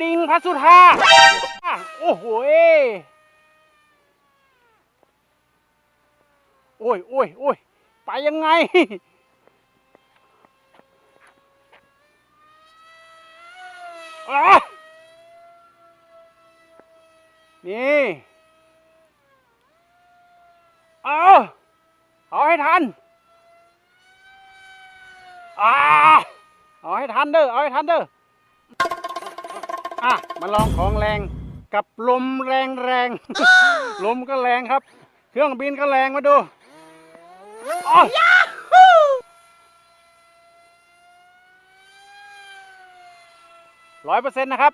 ดิงพัสุธา โอ้โหโอ้ยโอ้ยโอ้ยไปยังไง นี่ เอาเอาให้ทันอ่าเอาให้ทันเด้อ เอาให้ทันเด้อ อะมาลองของแรงกับลมแรงแรงลมก็แรงครับ เครื่องบินก็แรงมาดูอ้าวร้อยเปอร์เซ็นต์นะครับ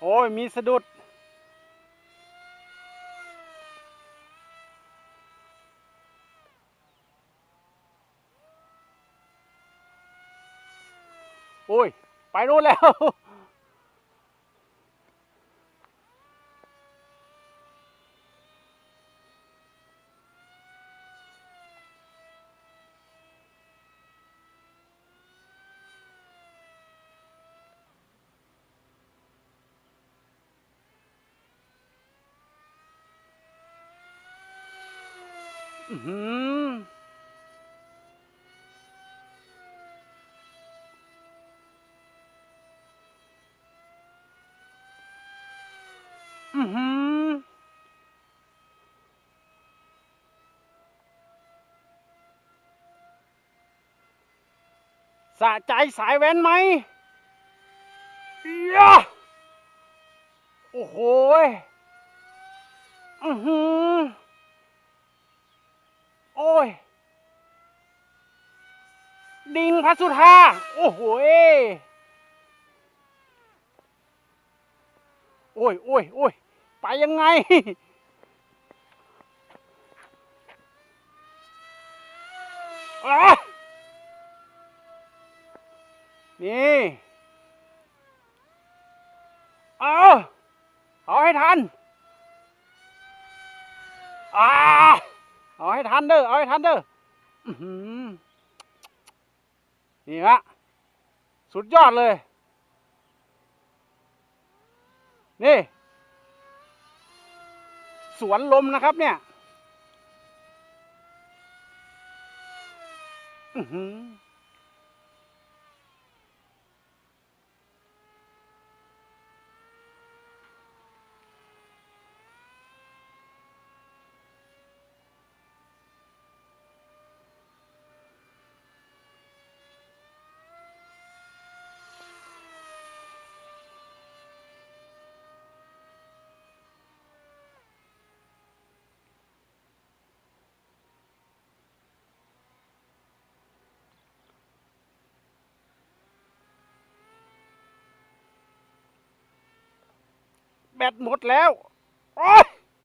โอ้ย มีสะดุด อุ้ย ไปนู่นแล้ว อื้อหือ อือหือสะใจสายแว้นไหมยะโอ้โหอือหือ โอ้ย ดิงพัสุธา โอ้โหยโอ้ยโอ้ยโอ้ยไปยังไง นี่ เอาเอาให้ทันอาเอาให้ทันเด้อ เอาให้ทันเด้อนี่ฮะ สุดยอดเลย นี่ สวนลมนะครับเนี่ยอือหือ แบตหมดแล้ว โอ้ย